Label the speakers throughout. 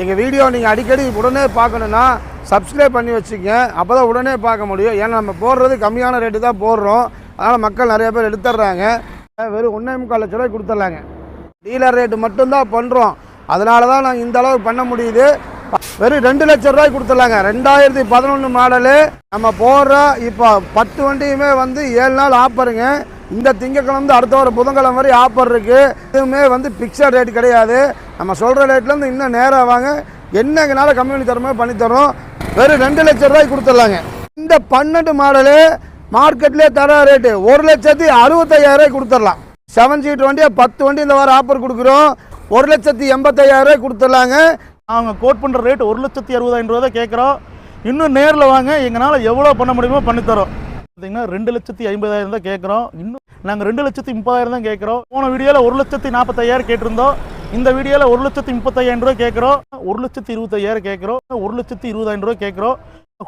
Speaker 1: எங்கள் வீடியோ நீங்கள் அடிக்கடி உடனே பார்க்கணுன்னா சப்ஸ்கிரைப் பண்ணி வச்சுக்கங்க. அப்போ தான் உடனே பார்க்க முடியும். ஏன்னா நம்ம போடுறது கம்மியான ரேட்டு தான் போடுறோம். அதனால் மக்கள் நிறைய பேர் எடுத்துடுறாங்க. வெறும் ஒன்றே முக்கால் லட்ச ரூபாய் கொடுத்துட்றாங்க டீலர் ரேட்டு மட்டும்தான் பண்ணுறோம் அதனால தான் நாங்கள் இந்த அளவுக்கு பண்ண முடியுது. வெறும் ரெண்டு லட்ச ரூபாய் கொடுத்துடலாங்க. ரெண்டாயிரத்தி பதினொன்று மாடலு நம்ம போடுற இப்போ பத்து வண்டியுமே வந்து ஏழு நாள் ஆப்பருங்க இந்த திங்கக்கிழமை அடுத்த ஒரு புதன்கிழமை வரை ஆஃபர் இருக்குது இதுவுமே வந்து பிக்சட் ரேட் கிடையாது. நம்ம சொல்கிற ரேட்லேருந்து இன்னும் நேராக வாங்க. என்னங்கனால கம்மி பண்ணி தரமோ. பண்ணித்தரோம் வெறும் ரெண்டு லட்ச ரூபாய்க்கு கொடுத்துட்லாங்க. இந்த பன்னெண்டு மாடலு மார்க்கெட்லேயே தர ரேட்டு ஒரு லட்சத்தி அறுபத்தையாயிரம் கொடுத்துடலாம். செவன் சீட் வண்டியை பத்து வண்டி இந்த வாரம் ஆஃபர் கொடுக்குறோம். ஒரு லட்சத்தி எண்பத்தையாயிரம் ரூபாய் கொடுத்துடலாங்க.
Speaker 2: அவங்க கோட் பண்ணுற ரேட் ஒரு லட்சத்தி அறுபதாயிரம் ரூபா தான் கேட்குறோம் இன்னும் நேரில் வாங்க. எங்களால் எவ்வளோ பண்ண முடியுமோ பண்ணித்தரோம் பார்த்தீங்கன்னா ரெண்டு லட்சத்தி ஐம்பதாயிரம் தான் கேட்குறோம் இன்னும் நாங்கள் ரெண்டு லட்சத்தி முப்பதாயிரம் தான் கேட்குறோம் போன வீடியோவில் ஒரு லட்சத்தி நாற்பத்தாயிரம் கேட்டிருந்தோம். இந்த வீடியோவில் ஒரு லட்சத்தி முப்பத்தாயிரம் ரூபா கேட்குறோம் ஒரு லட்சத்தி இருபத்தாயிரம் கேட்குறோம் ஒரு லட்சத்தி இருபதாயிரம் ரூபா கேட்குறோம்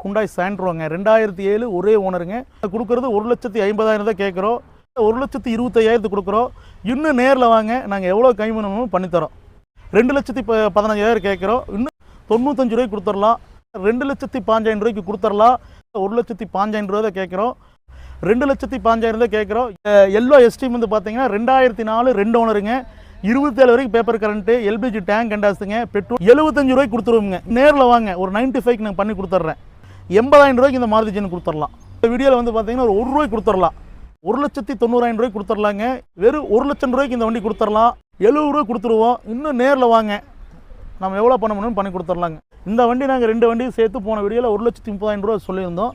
Speaker 2: ஹுண்டாய் சாண்ட்ரோங்க ரெண்டாயிரத்தி ஏழு ஒரே ஓனருங்க கொடுக்குறது ஒரு லட்சத்தி ஐம்பதாயிரம் தான் கேட்குறோம் ஒரு லட்சத்தி இருபத்தையாயிரத்து கொடுக்குறோம். இன்னும் நேரில் வாங்க. நாங்கள் எவ்வளோ கம்மி பண்ணித்தரோம் ரெண்டு லட்சத்தி ப பதினஞ்சாயிரம் கேட்குறோம் இன்னும் தொண்ணூத்தஞ்சு ரூபாய்க்கு கொடுத்துடலாம் ரெண்டு லட்சத்தி பாஞ்சாயிரம் ரூபாய்க்கு கொடுத்துடலாம் ஒரு லட்சத்தி பாஞ்சாயிரம் ரூபா தான் கேட்குறோம். ரெண்டு லட்சத்தி பாஞ்சாயிரம் தான் கேட்குறோம். எல்லோ எஸ்டிம் வந்து பார்த்தீங்கன்னா ரெண்டாயிரத்தி நாலு ரெண்டு ஓனருங்க. இருபத்தேழு வரைக்கும் பேப்பர் கரண்ட்டு எல்பிஜி டேங்க் கண்டாசுங்க பெட்ரோல் எழுபத்தஞ்சு ரூபாய்க்கு கொடுத்துருவோங்க நேரில் வாங்க ஒரு நைன்ட்டி ஃபைவ்க்கு நான் பண்ணி கொடுத்துட்றேன் எண்பதாயிரம் ரூபாய்க்கு இந்த மாருதி ஜென் கொடுத்துடலாம் இந்த வீடியோவில் வந்து பார்த்தீங்கன்னா ஒரு ஒரு ரூபாய்க்கு கொடுத்துடலாம் ஒரு லட்சத்தி தொண்ணூறாயிரம் ரூபாய்க்கு கொடுத்துடலாங்க வெறும் ஒரு லட்சம் ரூபாய்க்கு இந்த வண்டி கொடுத்துடலாம் எழுபது ரூபாய் கொடுத்துருவோம். இன்னும் நேரில் வாங்க. நம்ம எவ்வளோ பண்ண முடியும்னு பண்ணி கொடுத்துர்லாங்க. இந்த வண்டி நாங்கள் ரெண்டு வண்டியும் சேர்த்து போன வீடியோவில் ஒரு லட்சத்தி முப்பதாயிரம் ரூபா சொல்லியிருந்தோம்.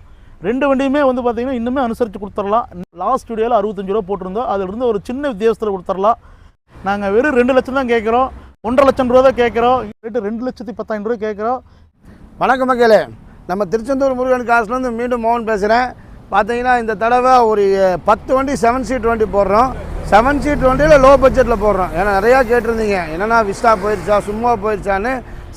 Speaker 2: ரெண்டு வண்டியுமே வந்து பார்த்தீங்கன்னா இன்னுமே அனுசரித்து கொடுத்துடலாம் லாஸ்ட் வீடியோவில் அறுபத்தஞ்சு ரூபா போட்டிருந்தோம். அதிலிருந்து ஒரு சின்ன வித்தியாசத்தில் கொடுத்துடலாம் நாங்கள் வெறும் ரெண்டு லட்சம் தான் கேட்குறோம் ஒன்றரை லட்சம் ரூபா தான் கேட்குறோம் ரேட்டு ரெண்டு லட்சத்தி பத்தாயிரம் ரூபா கேட்குறோம்
Speaker 1: வணக்கம் மக்களே. நம்ம திருச்செந்தூர் முருகன் காசுலேருந்து மீண்டும் மோகன் பேசுகிறேன் பார்த்தீங்கன்னா இந்த தடவை ஒரு பத்து வண்டி செவன் சீட் வண்டி போடுறோம். செவன் சீட் வண்டியில் லோ பட்ஜெட்டில் போடுறோம். ஏன்னா நிறையா கேட்டிருந்தீங்க. என்னென்னா விஸ்டா போயிடுச்சா சும்மா போயிடுச்சான்னு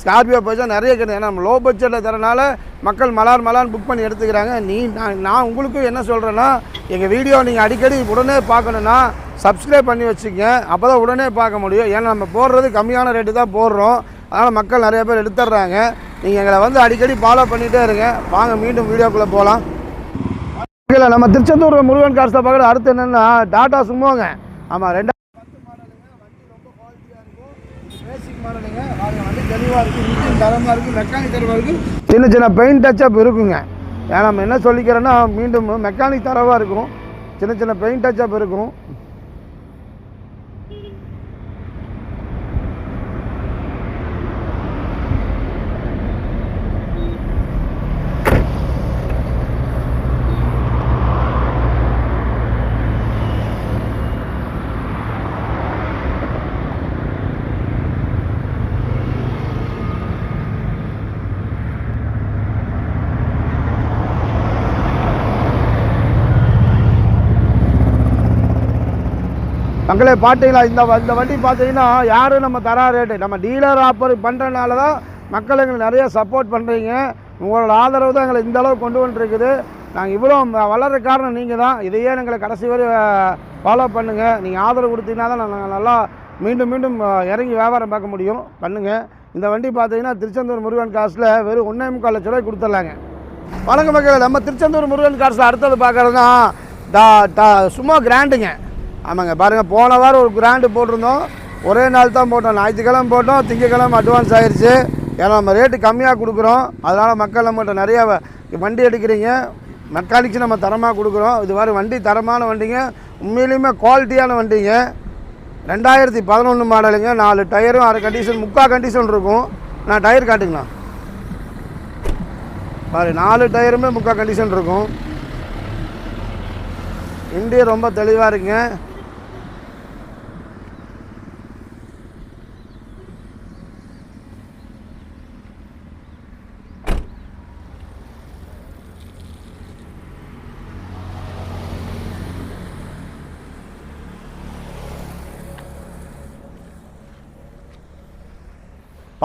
Speaker 1: ஸ்கார்பியோ போயிடுச்சா நிறைய கிடையாது ஏன்னா நம்ம லோ பட்ஜெட்டில் தரனால மக்கள் மலார் மலான் புக் பண்ணி எடுத்துக்கிறாங்க. நீ நான் நான் உங்களுக்கும் என்ன சொல்கிறேன்னா எங்கள் வீடியோ நீங்கள் அடிக்கடி உடனே பார்க்கணுன்னா சப்ஸ்கிரைப் பண்ணி வச்சுக்கங்க. அப்போ தான் உடனே பார்க்க முடியும். ஏன்னா நம்ம போடுறது கம்மியான ரேட்டு தான் போடுறோம். அதனால் மக்கள் நிறைய பேர் எடுத்துடுறாங்க நீங்கள் எங்களை வந்து அடிக்கடி ஃபாலோ பண்ணிகிட்டே இருங்க. வாங்க மீண்டும் வீடியோக்குள்ளே போகலாம் இல்லை நம்ம திருச்செந்தூர் முருகன் கார்ஸில் பார்க்குற அடுத்து என்னென்னா டாட்டா சுமோங்க. ஆமாம் ரெண்டாயிரம் பத்து மாடலுங்க பாருங்க வண்டி தெளிவாக இருக்குது இன்ஜின் தரமாக இருக்குது மெக்கானிக் தரமாக இருக்குது சின்ன சின்ன பெயிண்ட் டச்சப் இருக்குங்க. ஏன்னா நம்ம என்ன சொல்லிக்கிறேன்னா மீண்டும் மெக்கானிக் தரவாக இருக்கும். சின்ன சின்ன பெயிண்ட் டச்சப் இருக்கும். மக்களே பார்த்தீங்களா? இந்த இந்த வண்டி பார்த்தீங்கன்னா யாரும் நம்ம தரா ரேட்டு நம்ம டீலர் ஆஃபர் பண்ணுறனால தான் மக்கள் எங்களுக்கு நிறைய சப்போர்ட் பண்ணுறீங்க உங்களோட ஆதரவு தான் எங்களை இந்த அளவுக்கு கொண்டு வந்துருக்குது. நாங்கள் இவ்வளோ வளர்கிற காரணம் நீங்கள் தான். இதையே எங்களை கடைசி வரை ஃபாலோ பண்ணுங்கள் நீங்கள் ஆதரவு கொடுத்தீங்கன்னா தான் நாங்கள் நல்லா மீண்டும் மீண்டும் இறங்கி வியாபாரம் பார்க்க முடியும். பண்ணுங்கள் இந்த வண்டி பார்த்தீங்கன்னா திருச்செந்தூர் முருகன் காசில் வெறும் ஒன்றே முக்கால் லட்ச ரூபாய் கொடுத்துட்லாங்க. வணக்கம் மக்கள். நம்ம திருச்செந்தூர் முருகன் காசில் அடுத்தது பார்க்குறதுனா த சும்மா கிராண்டுங்க ஆமாங்க பாருங்கள் போன வாரம் ஒரு கிராண்டு போட்டிருந்தோம். ஒரே நாள் தான் போட்டோம். ஞாயிற்றுக்கிழமை போட்டோம். திங்கக்கிழமை அட்வான்ஸ் ஆயிடுச்சு ஏன்னா நம்ம ரேட்டு கம்மியாக கொடுக்குறோம். அதனால் மக்கள் நம்மகிட்ட நிறைய வண்டி எடுக்கிறீங்க. மெக்கானிக்ஸ் நம்ம தரமாக கொடுக்குறோம். இது மாதிரி வண்டி தரமான வண்டிங்க. உண்மையிலுமே குவாலிட்டியான வண்டிங்க. ரெண்டாயிரத்தி பதினொன்று மாடலுங்க. நாலு டயரும் அரை கண்டிஷன் முக்கால் கண்டிஷன் இருக்கும். நான் டயர் காட்டுங்கண்ணா. பாரு நாலு டயருமே முக்கால் கண்டிஷன் இருக்கும். இண்டியா ரொம்ப தெளிவாக இருக்குங்க.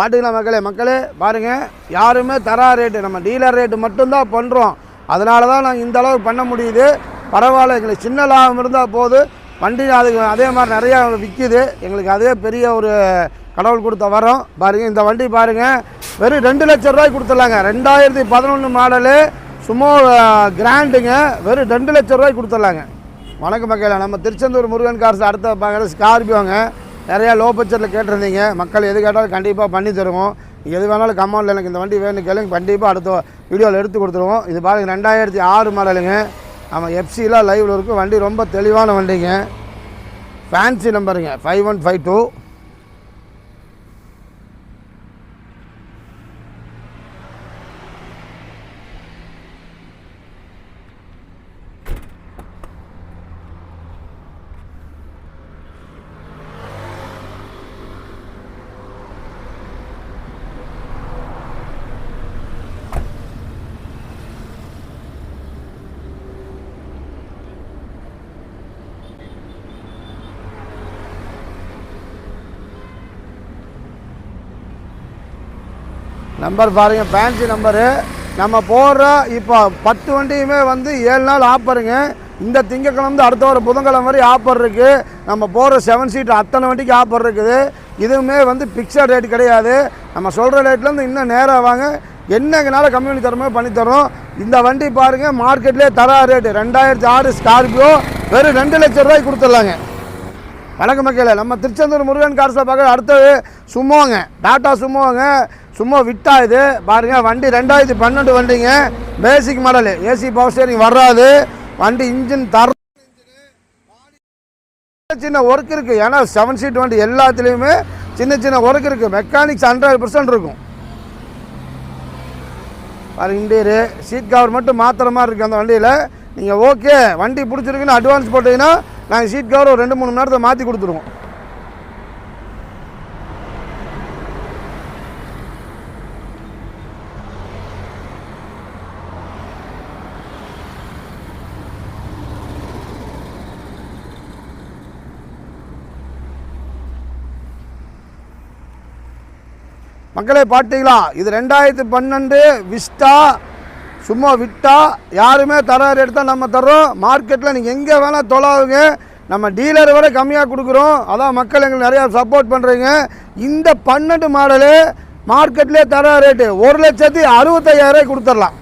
Speaker 1: பாட்டுங்களா மக்களே? மக்களே பாருங்கள் யாருமே தரா ரேட்டு நம்ம டீலர் ரேட்டு மட்டும்தான் பண்ணுறோம் அதனால தான் நாங்கள் இந்த அளவுக்கு பண்ண முடியுது. பரவாயில்ல எங்களுக்கு சின்ன லாபம் இருந்தால் போது. வண்டி அதுக்கு அதே மாதிரி நிறையா விற்கிது எங்களுக்கு அதே பெரிய ஒரு கடவுள் கொடுத்த வரோம். பாருங்கள் இந்த வண்டி பாருங்கள் வெறும் ரெண்டு லட்ச ரூபாய்க்கு கொடுத்துடலாங்க. ரெண்டாயிரத்தி பதினொன்று மாடலு. சும்மா கிராண்டுங்க. வெறும் ரெண்டு லட்ச ரூபாய்க்கு கொடுத்துடலாங்க. வணக்கம் மக்கள். நம்ம திருச்செந்தூர் முருகன் கார்ஸ் அடுத்த பார்க்குற ஸ்கார்பியோங்க நிறையா லோ பட்ஜெட்டில் கேட்டிருந்தீங்க. மக்கள் எது கேட்டாலும் கண்டிப்பாக பண்ணி தருவோம். எது வேணாலும் கமெண்டில் எனக்கு இந்த வண்டி வேணும் கேளுங்க. கண்டிப்பாக அடுத்த வீடியோவில் எடுத்து கொடுத்துருவோம். இது பாருங்க ரெண்டாயிரத்தி ஆறு மாடலுங்க. ஆமாம் எஃப்சிலாம் லைவில் இருக்கும் வண்டி ரொம்ப தெளிவான வண்டிங்க. Fancy நம்பருங்க five one five two number பாருங்க ஃபேன்சி நம்பரு நம்ம போடுற இப்போ பத்து வண்டியுமே வந்து ஏழு நாள் ஆஃபருங்க இந்த திங்கக்கிழமை அடுத்த வாரம் புதன்கிழமை வரை ஆஃபர் இருக்குது நம்ம போகிற செவன் சீட் அத்தனை வண்டிக்கு ஆஃபர் இருக்குது. இதுவுமே வந்து பிக்சட் ரேட் கிடையாது. நம்ம சொல்கிற ரேட்லேருந்து இன்னும் நேராக வாங்க. என்னங்கனால கம்மி பண்ணி தரமோ பண்ணி தரோம் இந்த வண்டி பாருங்கள் மார்க்கெட்லேயே தரா ரேட்டு ரெண்டாயிரத்தி ஆறு ஸ்கார்பியோ வெறும் ரெண்டு லட்ச ரூபாய்க்கு கொடுத்துடலாங்க வணக்கம் மக்களே நம்ம திருச்செந்தூர் முருகன் கார்ஸில் பார்க்க அடுத்தது சும்மாங்க டாட்டா சும்மாங்க சும்மா விட்டா இது. பாருங்க வண்டி ரெண்டாயிரத்தி பன்னெண்டு வண்டிங்க. Basic model AC power steering வராது. வண்டி இன்ஜின் தர சின்ன ஒர்க் இருக்குது ஏன்னா செவன் சீட் வண்டி எல்லாத்துலேயுமே சின்ன சின்ன ஒர்க் இருக்குது மெக்கானிக்ஸ் ஹண்ட்ரட் பர்சன்ட் இருக்கும். பாருங்க இன்டீரியரு சீட் கவர் மட்டும் மாத்திர மாதிரி இருக்குது அந்த வண்டியில். நீங்கள் ஓகே வண்டி பிடிச்சிருக்குன்னு அட்வான்ஸ் போட்டீங்கன்னா நாங்கள் சீட் கவர் ஒரு ரெண்டு மூணு மணி நேரத்தில் மாற்றி கொடுத்துருவோம். மக்களே பார்த்தீங்களா? இது ரெண்டாயிரத்தி பன்னெண்டு விஸ்டா சும்மா விட்டா யாருமே தர ரேட் தான் நம்ம தர்றோம். மார்க்கெட்டில் நீங்கள் எங்கே வேணால் தொலாவுங்க. நம்ம டீலர் வரை கம்மியாக கொடுக்குறோம். அதான் மக்கள் எங்களுக்கு நிறையா சப்போர்ட் பண்ணுறீங்க இந்த பன்னெண்டு மாடலு மார்க்கெட்லேயே தர ரேட்டு ஒரு லட்சத்தி அறுபத்தையாயிரம் கொடுத்துடலாம்.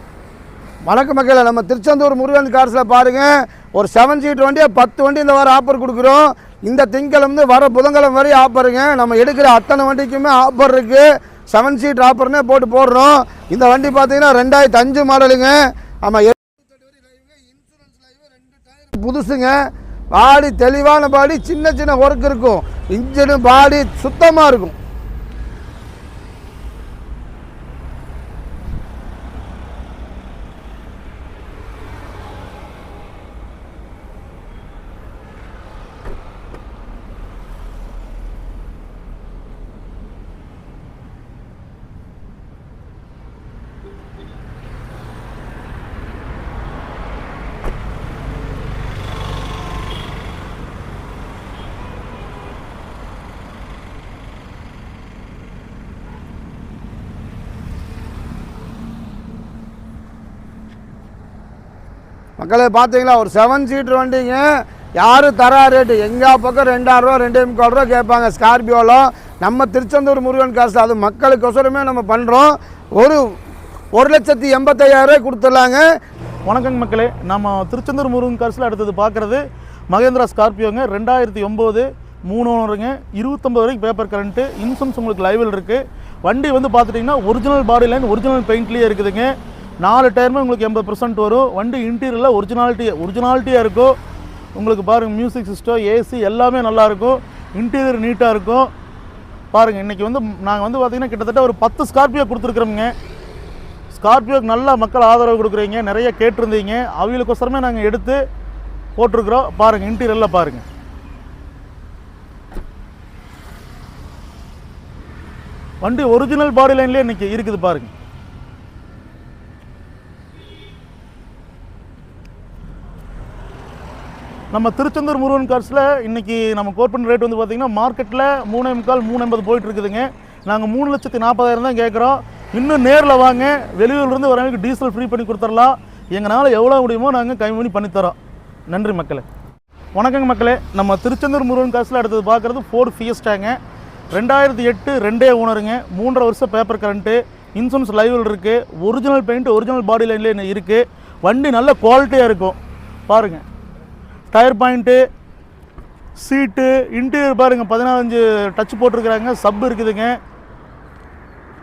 Speaker 1: வணக்க மக்களை நம்ம திருச்செந்தூர் முருகன் கார்ஸில் பாருங்கள் ஒரு செவன் சீட் வண்டியாக பத்து வண்டி இந்த வாரம் ஆஃபர் கொடுக்குறோம். இந்த திங்கக்கிழமை வர புதன்கிழமை வரையும் ஆஃபருங்க நம்ம எடுக்கிற அத்தனை வண்டிக்குமே ஆஃபர் இருக்குது செவன் சீட் ஆப்பர்னே போட்டு போடுறோம். இந்த வண்டி பார்த்தீங்கன்னா ரெண்டாயிரத்தி அஞ்சு மாடலுங்க. ஆமாம் புதுசுங்க. பாடி தெளிவான பாடி சின்ன சின்ன ஒர்க் இருக்கும். இன்ஜினு பாடி சுத்தமாக இருக்கும். மக்களே பார்த்தீங்களா ஒரு செவன் சீட்டர் வண்டிங்க. யார் தரா ரேட்டு எங்கா பக்கம் ரெண்டாயிரரூவா ரெண்டே முக்கால் ரூபா கேட்பாங்க. ஸ்கார்பியோவில் நம்ம திருச்செந்தூர் முருகன் காசு அது மக்களுக்கொசரமே நம்ம பண்ணுறோம் ஒரு ஒரு லட்சத்தி எண்பத்தையாயிரரூவா கொடுத்துடலாங்க.
Speaker 2: வணக்கங்க மக்களே நம்ம திருச்செந்தூர் முருகன் காசில் அடுத்தது பார்க்குறது மகேந்திரா ஸ்கார்பியோங்க ரெண்டாயிரத்தி ஒம்பது மூணு ஓனருங்க இருபத்தொம்பது வரைக்கும் பேப்பர் கரண்ட்டு இன்சூரன்ஸ் உங்களுக்கு லைவில் இருக்குது வண்டி வந்து பார்த்துட்டிங்கன்னா ஒரிஜினல் பாடி லைன் ஒரிஜினல் பெயிண்ட்லேயே இருக்குதுங்க. நாலு டயருமே உங்களுக்கு எண்பது பர்சன்ட் வரும். வண்டி இன்டீரியரில் ஒரிஜினாலிட்டி ஒரிஜினாலிட்டியாக இருக்கும். உங்களுக்கு பாருங்கள் மியூசிக் சிஸ்டம் ஏசி எல்லாமே நல்லாயிருக்கும் இன்டீரியர் நீட்டாக இருக்கும். பாருங்கள் இன்றைக்கி வந்து நாங்கள் வந்து பார்த்திங்கன்னா கிட்டத்தட்ட ஒரு பத்து ஸ்கார்பியோ கொடுத்துருக்குறோங்க ஸ்கார்பியோக்கு நல்லா மக்கள் ஆதரவு கொடுக்குறீங்க. நிறைய கேட்டிருந்தீங்க. அவங்களுக்கோசரமே நாங்கள் எடுத்து போட்டிருக்குறோம். பாருங்கள் இன்டீரியரில் பாருங்கள் வண்டி ஒரிஜினல் பாடி லைன்லேயே இன்றைக்கி இருக்குது பாருங்கள் நம்ம திருச்செந்தூர் முருகன் கார்ஸில் இன்றைக்கி நம்ம கோட் பண்ண ரேட் வந்து பார்த்திங்கன்னா மார்க்கெட்டில் மூணே முக்கால் மூணு ஐம்பது போயிட்டுருக்குதுங்க நாங்கள் மூணு லட்சத்தி நாற்பதாயிரம் தான் கேட்குறோம். இன்னும் நேரில் வாங்க. வெளியூர்லேருந்து வரவங்களுக்கு டீசல் ஃப்ரீ பண்ணி கொடுத்துடலாம். எங்களால் எவ்வளோ முடியுமோ நாங்கள் கம்மி பண்ணி பண்ணித்தரோம் நன்றி மக்களே. வணக்கங்க மக்களே. நம்ம திருச்செந்தூர் முருகன் காசில் அடுத்தது பார்க்குறது ஃபோர்டு ஃபியஸ்டாங்க ரெண்டாயிரத்தி எட்டு ரெண்டே ஓனருங்க. மூன்றரை வருஷம் பேப்பர் கரண்ட்டு இன்சூரன்ஸ் லைவில் இருக்குது ஒரிஜினல் பெயிண்ட் ஒரிஜினல் பாடி லைன்லேயே இருக்குது வண்டி நல்ல குவாலிட்டியாக இருக்கும். பாருங்கள் டயர் பாயிண்ட்டு சீட்டு இன்டீரியர் பாருங்கள் பதினஞ்சு டச் போட்டிருக்கிறாங்க சப் இருக்குதுங்க.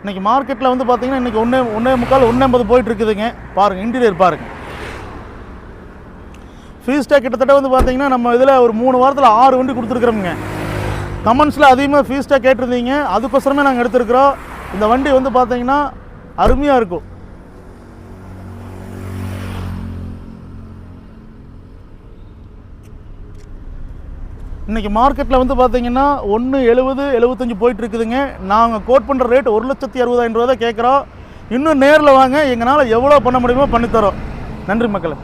Speaker 2: இன்றைக்கி மார்க்கெட்டில் வந்து பார்த்தீங்கன்னா இன்றைக்கி ஒன்றே ஒன்றே முக்கால் ஒன்று ஐம்பது போயிட்டு இருக்குதுங்க பாருங்கள் இன்டீரியர் பாருங்கள் ஃபீஸ்டாக கிட்டத்தட்ட வந்து பார்த்தீங்கன்னா நம்ம இதில் ஒரு மூணு வாரத்தில் ஆறு வண்டி கொடுத்துருக்குறோமுங்க. கமெண்ட்ஸில் அதிகமாக ஃபீஸ்டாக கேட்டிருந்தீங்க. அதுக்கொசரமே நாங்கள் எடுத்துருக்குறோம். இந்த வண்டி வந்து பார்த்தீங்கன்னா அருமையாக இருக்கும். இன்றைக்கி மார்க்கெட்டில் வந்து பார்த்தீங்கன்னா ஒன்று எழுபது எழுபத்தஞ்சு போயிட்டு இருக்குதுங்க நாங்கள் கோட் பண்ணுற ரேட் ஒரு லட்சத்தி அறுபதாயிரம் ரூபா தான் கேட்குறோம் இன்னும் நேரில் வாங்க எங்களால் எவ்வளோ பண்ண முடியுமோ பண்ணித்தரோம் நன்றி மக்களே.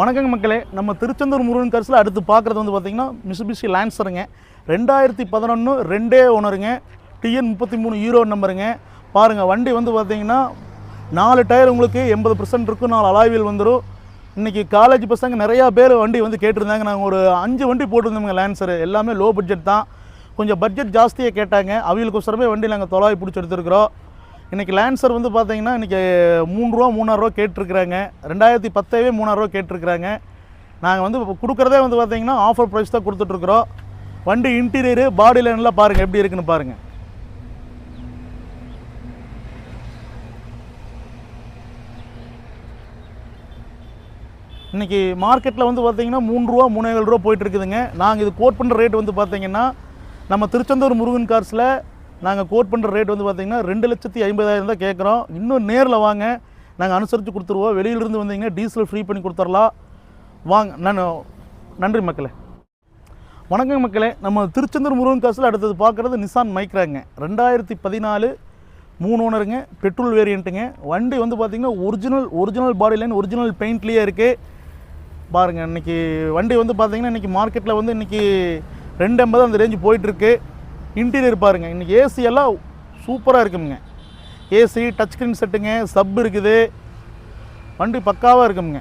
Speaker 2: வணக்கங்க மக்களே நம்ம திருச்செந்தூர் முருகன் கரிசில் அடுத்து பார்க்குறது வந்து பார்த்தீங்கன்னா மிசுபிசி லான்சருங்க ரெண்டாயிரத்தி பதினொன்று ரெண்டே ஓனருங்க. டிஎன் முப்பத்தி மூணு ஹீரோ நம்பருங்க பாருங்கள் வண்டி வந்து பார்த்திங்கன்னா நாலு டயர் உங்களுக்கு எண்பது பர்சன்ட் இருக்கும். நாலு அலாய்வில் வந்துடும் இன்றைக்கி காலேஜ் பசங்க நிறையா பேர் வண்டி வந்து கேட்டிருந்தாங்க. நாங்கள் ஒரு அஞ்சு வண்டி போட்டிருந்தோங்க லேன்சரு எல்லாமே லோ பட்ஜெட் தான். கொஞ்சம் பட்ஜெட் ஜாஸ்தியாக கேட்டாங்க. அவங்களுக்கோசரமே வண்டி நாங்கள் தொலாவி பிடிச்சி எடுத்துருக்குறோம். இன்றைக்கி லேன்சர் வந்து பார்த்தீங்கன்னா இன்றைக்கி மூணு ரூபா மூணாயிரரூவா கேட்டிருக்கிறாங்க. ரெண்டாயிரத்தி பத்தவே மூணாயிரரூவா கேட்டிருக்கிறாங்க. நாங்கள் வந்து கொடுக்குறதே வந்து பார்த்தீங்கன்னா ஆஃபர் ப்ரைஸ் தான் கொடுத்துட்ருக்குறோம் வண்டி இன்டீரியரு பாடி லைன்லாம் பாருங்கள் எப்படி இருக்குன்னு பாருங்கள் இன்றைக்கி மார்க்கெட்டில் வந்து பார்த்தீங்கன்னா மூணு ரூபா மூணேகால் ரூபா போயிட்டு இருக்குதுங்க நாங்கள் இது கோட் பண்ணுற ரேட் வந்து பார்த்தீங்கன்னா நம்ம திருச்செந்தூர் முருகன் கார்ஸில் நாங்கள் கோட் பண்ணுற ரேட் வந்து பார்த்தீங்கன்னா ரெண்டு லட்சத்தி ஐம்பதாயிரம் தான் கேட்குறோம் இன்னும் நேரில் வாங்க. நாங்கள் அனுசரித்து கொடுத்துருவோம். வெளியிலிருந்து வந்தீங்கன்னா டீசல் ஃப்ரீ பண்ணி கொடுத்துடலாம் வாங்க நான் நன்றி மக்களே. வணக்கம் மக்களே. நம்ம திருச்செந்தூர் முருகன் காசில் அடுத்தது பார்க்குறது நிசான் மைக்ராங்க ரெண்டாயிரத்தி பதினாலு மூணு ஓனருங்க பெட்ரோல் வேரியண்ட்டுங்க வண்டி வந்து பார்த்திங்கன்னா original original body line original பெயிண்ட்லேயே இருக்குது பாருங்கள் இன்றைக்கி வண்டி வந்து பார்த்தீங்கன்னா இன்றைக்கி மார்க்கெட்டில் வந்து இன்றைக்கி ரெண்டு ஐம்பது அந்த ரேஞ்சு போயிட்டுருக்கு. இன்டீரியர் பாருங்கள் இன்றைக்கி ஏசி எல்லாம் சூப்பராக இருக்குமுங்க. ஏசி டச் ஸ்க்ரீன் செட்டுங்க சப் இருக்குது. வண்டி பக்காவாக இருக்குமுங்க.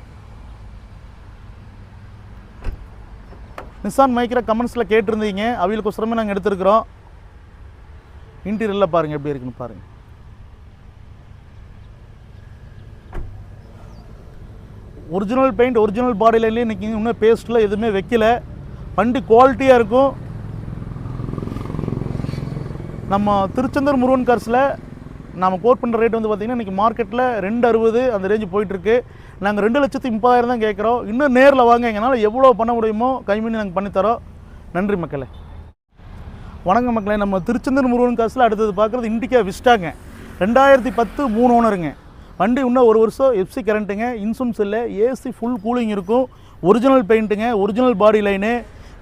Speaker 2: நிசான் மைக்ரா கமெண்ட்ஸில் கேட்டிருந்தீங்க. அவங்களுக்கோசரமே நாங்கள் எடுத்துருக்குறோம். இன்டீரியரில் பாருங்கள் எப்படி இருக்குன்னு பாருங்கள் ஒரிஜினல் பெயிண்ட் ஒரிஜினல் பாடியிலேயே இன்றைக்கி இன்னும் பேஸ்ட்டில் எதுவுமே வைக்கல. வண்டி குவாலிட்டியாக இருக்கும். நம்ம திருச்செந்தூர் முருகன் கார்ஸில் நம்ம கோட் பண்ணுற ரேட் வந்து பார்த்திங்கன்னா இன்றைக்கி மார்க்கெட்டில் ரெண்டு அறுபது அந்த ரேஞ்சு போயிட்டுருக்கு நாங்கள் ரெண்டு லட்சத்து முப்பதாயிரம் தான் கேட்குறோம் இன்னும் நேரில் வாங்க. எங்களால் எவ்வளோ பண்ண முடியுமோ கைமீனி நாங்கள் பண்ணித்தரோம் நன்றி மக்களே. வணக்கம் மக்களே. நம்ம திருச்செந்தூர் முருகன் காசில் அடுத்தது பார்க்குறது இண்டிகா விஸ்டாங்க. ரெண்டாயிரத்தி பத்து மூணு ஓனருங்க வண்டி இன்னும் ஒரு வருஷம் எஃப்சி கரண்ட்டுங்க இன்சூரன்ஸ் இல்லை ஏசி ஃபுல் கூலிங் இருக்கும். ஒரிஜினல் பெயிண்ட்டுங்க ஒரிஜினல் பாடி லைனு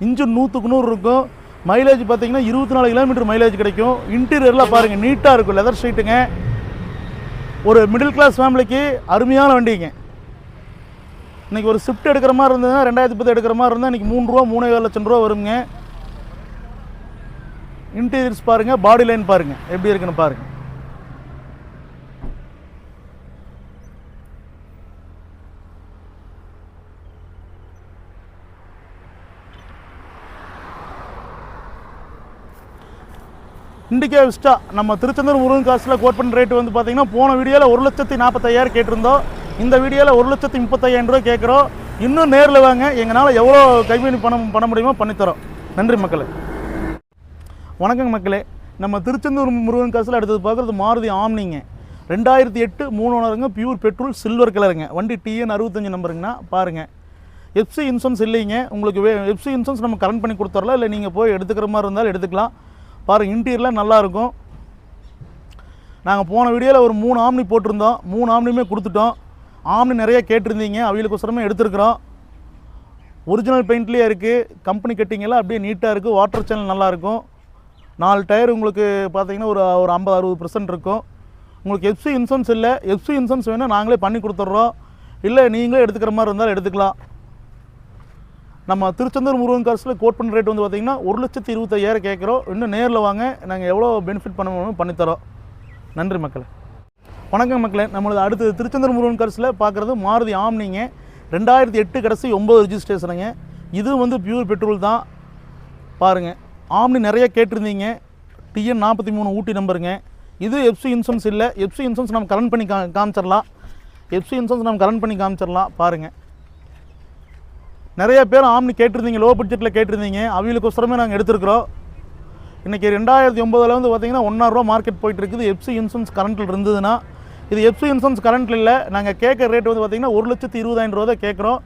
Speaker 2: இன்ஜின் நூற்றுக்கு நூறு இருக்கும். மைலேஜ் பார்த்தீங்கன்னா இருபத்தி நாலு கிலோமீட்டர் மைலேஜ் கிடைக்கும் இன்டீரியர்லாம் பாருங்கள் நீட்டாக இருக்கும் லெதர் ஷீட்டுங்க ஒரு மிடில் கிளாஸ் ஃபேமிலிக்கு அருமையான வண்டிங்க. இன்றைக்கி ஒரு ஷிஃப்ட் எடுக்கிற மாதிரி இருந்ததுன்னா ரெண்டாயிரத்தி பத்து எடுக்கிற மாதிரி இருந்தால் இன்றைக்கி மூணு ரூபா மூணே ஏழு லட்சம் ரூபா வருங்க. இன்டீரியர்ஸ் பாருங்கள் பாடி லைன் பாருங்கள் எப்படி இருக்குன்னு பாருங்கள் இண்டிகே விஸ்டா நம்ம திருச்செந்தூர் முருகன் காசில் கோட் பண்ண ரேட் வந்து பார்த்தீங்கன்னா போன வீடியோவில் ஒரு லட்சத்தி நாற்பத்தையாயிரம் கேட்டிருந்தோம். இந்த வீடியோவில் ஒரு லட்சத்தி முப்பத்தையாயிரம் ரூபா கேட்குறோம். இன்னும் நேரில் வாங்க எங்களால் எவ்வளோ கைவினை பணம் பண்ண முடியுமோ பண்ணித்தரோம். நன்றி மக்களே. வணக்கங்க மக்களே. நம்ம திருச்செந்தூர் முருகன் காசில் அடுத்தது பார்க்குறது மாருதி ஆம்னிங்க. ரெண்டாயிரத்தி எட்டு மூணு ஓனருங்க பியூர் பெட்ரோல் சில்வர் கலருங்க வண்டி டிஎன் அறுபத்தஞ்சு நம்பருங்கண்ணா பாருங்கள் எஃப்சி இன்சூரன்ஸ் இல்லைங்க. உங்களுக்கு வே எஃப்சி இன்சூரன்ஸ் நம்ம கரண்ட் பண்ணி கொடுத்துர்லாம் இல்லை நீங்கள் போய் எடுத்துக்கிற மாதிரி இருந்தாலும் எடுத்துக்கலாம். பாருங்கள் இன்டீரியர்லாம் நல்லாயிருக்கும் நாங்கள் போன வீடியோவில் ஒரு மூணு ஆம்னி போட்டிருந்தோம். மூணு ஆம்னியுமே கொடுத்துட்டோம். ஆம்னி நிறைய கேட்டிருந்தீங்க. அவங்களுக்கோசரமே எடுத்துருக்குறோம். ஒரிஜினல் பெயிண்ட்லேயே இருக்குது கம்பெனி கட்டிங்கெல்லாம் அப்படியே நீட்டாக இருக்குது வாட்டர் சேனல் நல்லாயிருக்கும் நாலு டயர் உங்களுக்கு பார்த்தீங்கன்னா ஒரு ஒரு ஐம்பது அறுபது பர்சன்ட் இருக்கும். உங்களுக்கு எஃப்சி இன்சூரன்ஸ் இல்லை. எஃப்சி இன்சூரன்ஸ் வேணால் நாங்களே பண்ணி கொடுத்துட்றோம். இல்லை நீங்களே எடுத்துக்கிற மாதிரி இருந்தாலும் எடுத்துக்கலாம். நம்ம திருச்செந்தூர் முருகன் காசில் கோட் பண்ண ரேட் வந்து பார்த்தீங்கன்னா ஒரு லட்சத்தி இருபத்தையாயிரம் கேட்குறோம். இன்னும் நேரில் வாங்க. நாங்கள் எவ்வளோ பெனிஃபிட் பண்ண பண்ணித்தரோம். நன்றி மக்களே. வணக்கம் மக்களே. நம்மளது அடுத்து திருச்செந்தூர் முருகன் காசில் பார்க்குறது மாருதி ஆம்னிங்க. ரெண்டாயிரத்தி எட்டு கடைசி ஒம்பது ரிஜிஸ்ட்ரேஷனுங்க இது வந்து பியூர் பெட்ரோல் தான். பாருங்கள் ஆம்னி நிறைய கேட்டிருந்தீங்க. டிஎன் நாற்பத்தி மூணு ஊட்டி நம்பருங்க இது எஃப்சி இன்சூரன்ஸ் இல்லை. எஃப்சி இன்சூரன்ஸ் நம்ம கரண்ட் பண்ணி கா காமிச்சிடலாம் எஃப்சி இன்சூரன்ஸ் நம்ம கரண்ட் பண்ணி காமிச்சிடலாம் பாருங்கள் நிறைய பேர் ஆம்னி கேட்டிருந்தீங்க லோ பட்ஜெட்டில் கேட்டிருந்தீங்க அவங்களுக்கோசரமே நாங்கள் எடுத்திருக்கிறோம். இன்றைக்கி ரெண்டாயிரத்தி ஒம்போதில் வந்து பார்த்தீங்கன்னா ஒன்றாயிரரூவா மார்க்கெட் போயிட்டு இருக்குது. எஃப்சி இன்சூரன்ஸ் கரண்ட்டில் இருந்ததுன்னா இது எஃப்சி இன்சூரன்ஸ் கரண்ட்டில் இல்லை நாங்கள் கேட்குற ரேட் வந்து பார்த்தீங்கன்னா ஒரு லட்சத்து இருபதாயிரம் ரூபா தான் கேட்குறோம்.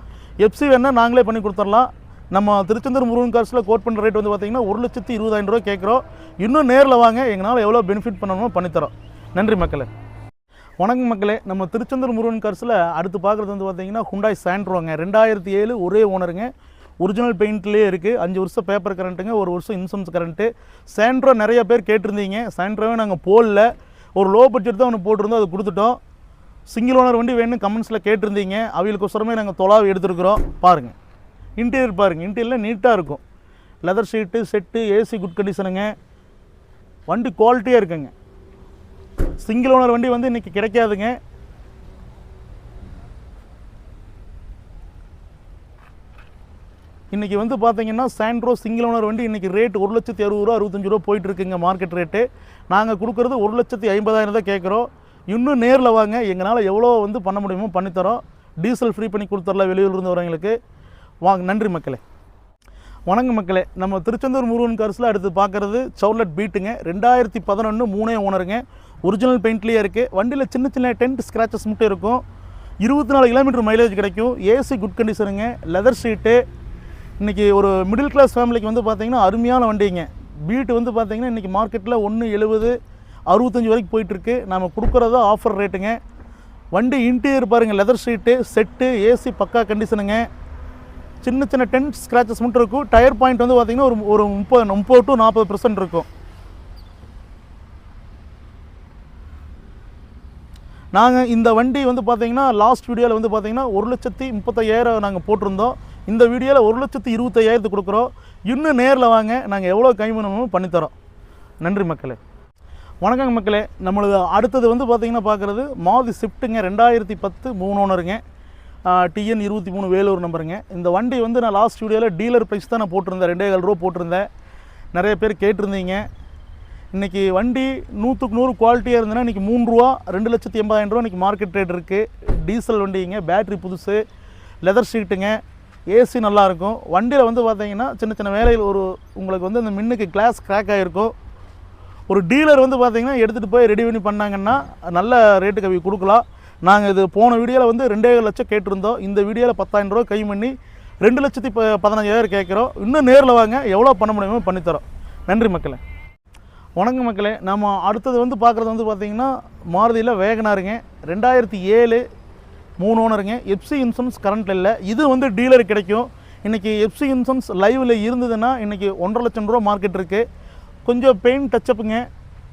Speaker 2: எஃப்சி வேணால் நாங்களே பண்ணி கொடுத்துடலாம். நம்ம திருச்செந்தூர் முருகன் காசில் கோட் பண்ணுற ரேட் வந்து பார்த்தீங்கன்னா ஒரு லட்சத்து இருபதாயிரம் ரூபா கேட்குறோம். இன்னும் நேரில் வாங்க எங்களால் எவ்வளோ பெனிஃபிட் பண்ணணுமோ பண்ணித்தரோம். நன்றி மக்களே. வணக்கம் மக்களே. நம்ம திருச்செந்தூர் முருகன் கார்ஸில் அடுத்து பார்க்குறது வந்து பார்த்தீங்கன்னா ஹுண்டாய் சாண்ட்ரோங்க ரெண்டாயிரத்தி ஏழு ஒரே ஓனருங்க ஒரிஜினல் பெயிண்ட்லேயே இருக்குது அஞ்சு வருஷம் பேப்பர் கரண்ட்டுங்க ஒரு வருஷம் இன்சூரன்ஸ் கரண்ட்டு சாண்ட்ரோ நிறைய பேர் கேட்டிருந்தீங்க. சாண்ட்ரோவே நாங்கள் போடல. ஒரு லோ பட்ஜெட் தான் ஒன்று போட்டிருந்தோம் அது கொடுத்துட்டோம். சிங்கிள் ஓனர் வண்டி வேணும் கமெண்ட்ஸில் கேட்டிருந்தீங்க. அவங்களுக்கோசரமே நாங்கள் தொலாவி எடுத்துருக்குறோம். பாருங்கள் இன்டீரியர் பாருங்கள் இன்டீரியரில் நீட்டாக இருக்கும். Leather seat set AC good கண்டிஷனுங்க வண்டி குவாலிட்டியாக இருக்குங்க. சிங்கிள் ஓனர் வண்டி வந்து இன்றைக்கி கிடைக்காதுங்க. இன்றைக்கி வந்து பார்த்தீங்கன்னா சாண்ட்ரோ சிங்கிள் ஓனர் வண்டி இன்றைக்கி ரேட் ஒரு லட்சத்தி அறுபது ரூபா அறுபத்தஞ்சு ரூபா போயிட்டுருக்குங்க மார்க்கெட் ரேட்டு. நாங்கள் கொடுக்குறது ஒரு லட்சத்தி ஐம்பதாயிரம் தான் கேட்குறோம் இன்னும் நேரில் வாங்க எங்களால் எவ்வளோ வந்து பண்ண முடியுமோ பண்ணித்தரோம். டீசல் ஃப்ரீ பண்ணி கொடுத்துர்லாம் வெளியூர்ல இருந்து வரவங்களுக்கு. வாங்க நன்றி மக்களே. வணங்க மக்களே. நம்ம திருச்செந்தூர் முருகன் கார்ஸில் அடுத்து பார்க்குறது சவுலட் பீட்டுங்க. ரெண்டாயிரத்தி பதினொன்று மூணே ஓனருங்க. ஒரிஜினல் பெயிண்ட்லேயே இருக்குது வண்டியில் சின்ன சின்ன டென்ட் ஸ்க்ராச்சஸ் மட்டும் இருக்கும். இருபத்தி நாலு கிலோமீட்டர் மைலேஜ் கிடைக்கும் ஏசி குட் கண்டிஷனுங்க லெதர் ஷீட்டு இன்றைக்கி ஒரு மிடில் கிளாஸ் ஃபேமிலிக்கு வந்து பார்த்திங்கன்னா அருமையான வண்டிங்க. பீட்டு வந்து பார்த்தீங்கன்னா இன்றைக்கி மார்க்கெட்டில் ஒன்று எழுபது அறுபத்தஞ்சி வரைக்கும் போயிட்டுருக்கு. நம்ம கொடுக்குறது ஆஃபர் ரேட்டுங்க வண்டி இன்டீரியர் பாருங்கள் லெதர் ஷீட்டு செட்டு ஏசி பக்கா கண்டிஷனுங்க சின்ன சின்ன டென்ட் ஸ்க்ராச்சஸ் மட்டும் இருக்கும். டயர் பாயிண்ட் வந்து பார்த்திங்கன்னா ஒரு ஒரு முப்பது முப்பது டு நாற்பது பர்சன்ட் இருக்கும். நாங்கள் இந்த வண்டி வந்து பார்த்தீங்கன்னா லாஸ்ட் வீடியோவில் வந்து பார்த்தீங்கன்னா ஒரு லட்சத்தி முப்பத்தையாயிரம் நாங்கள் போட்டிருந்தோம். இந்த வீடியோவில் ஒரு லட்சத்தி இருபத்தையாயிரத்து கொடுக்குறோம். இன்னும் நேரில் வாங்க நாங்கள் எவ்வளோ கை பண்ணித்தரோம். நன்றி மக்களே. வணக்கங்க மக்களே. நம்மளது அடுத்தது வந்து பார்த்தீங்கன்னா பார்க்குறது மாதி ஸ்விஃப்ட்டுங்க ரெண்டாயிரத்தி பத்து மூணு ஓனருங்க டிஎன் இருபத்தி மூணு வேலூர் நம்பருங்க. இந்த வண்டி வந்து நான் லாஸ்ட் வீடியோவில் டீலர் ப்ரைஸ் தான் நான் போட்டிருந்தேன். ரெண்டே கால் ரூபா போட்டிருந்தேன். நிறைய பேர் கேட்டிருந்தீங்க. இன்றைக்கி வண்டி நூற்றுக்கு நூறு குவாலிட்டியாக இருந்ததுன்னா இன்றைக்கி மூணு ரூபா ரெண்டு லட்சத்தி எண்பதாயிரம் ரூபா இன்றைக்கி மார்க்கெட் ரேட் இருக்குது டீசல் வண்டிங்க பேட்ரி புதுசு லெதர் ஷீட்டுங்க ஏசி நல்லாயிருக்கும். வண்டியில் வந்து பார்த்தீங்கன்னா சின்ன சின்ன வேலையில் ஒரு உங்களுக்கு வந்து அந்த மின்னுக்கு கிளாஸ் கிராக் ஆகிருக்கும் ஒரு டீலர் வந்து பார்த்தீங்கன்னா எடுத்துகிட்டு போய் ரெடி பண்ணி பண்ணாங்கன்னா நல்ல ரேட்டுக்கு அவங்க கொடுக்கலாம். நாங்கள் இது போன வீடியோவில் வந்து ரெண்டே லட்சம் கேட்டிருந்தோம். இந்த வீடியோவில் பத்தாயிரம் ரூபா கை பண்ணி ரெண்டு லட்சத்தி ப பதினஞ்சாயிரம் கேட்குறோம் இன்னும் நேரில் வாங்க எவ்வளோ பண்ண முடியுமோ பண்ணித்தரோம் நன்றி மக்களே. வணக்கம் மக்களே நம்ம அடுத்தது வந்து பார்க்குறது வந்து பார்த்தீங்கன்னா மாருதியில் வேகனாருங்க ரெண்டாயிரத்தி ஏழு மூணு ஓனருங்க. எஃப்சி இன்சூரன்ஸ் கரண்ட்டில் இல்லை. இது வந்து டீலர் கிடைக்கும். இன்றைக்கி எஃப்சி இன்சூரன்ஸ் லைவில் இருந்ததுன்னா இன்றைக்கி ஒன்றரை லட்சம் ரூபா மார்க்கெட் இருக்குது கொஞ்சம் பெயிண்ட் டச்சப்புங்க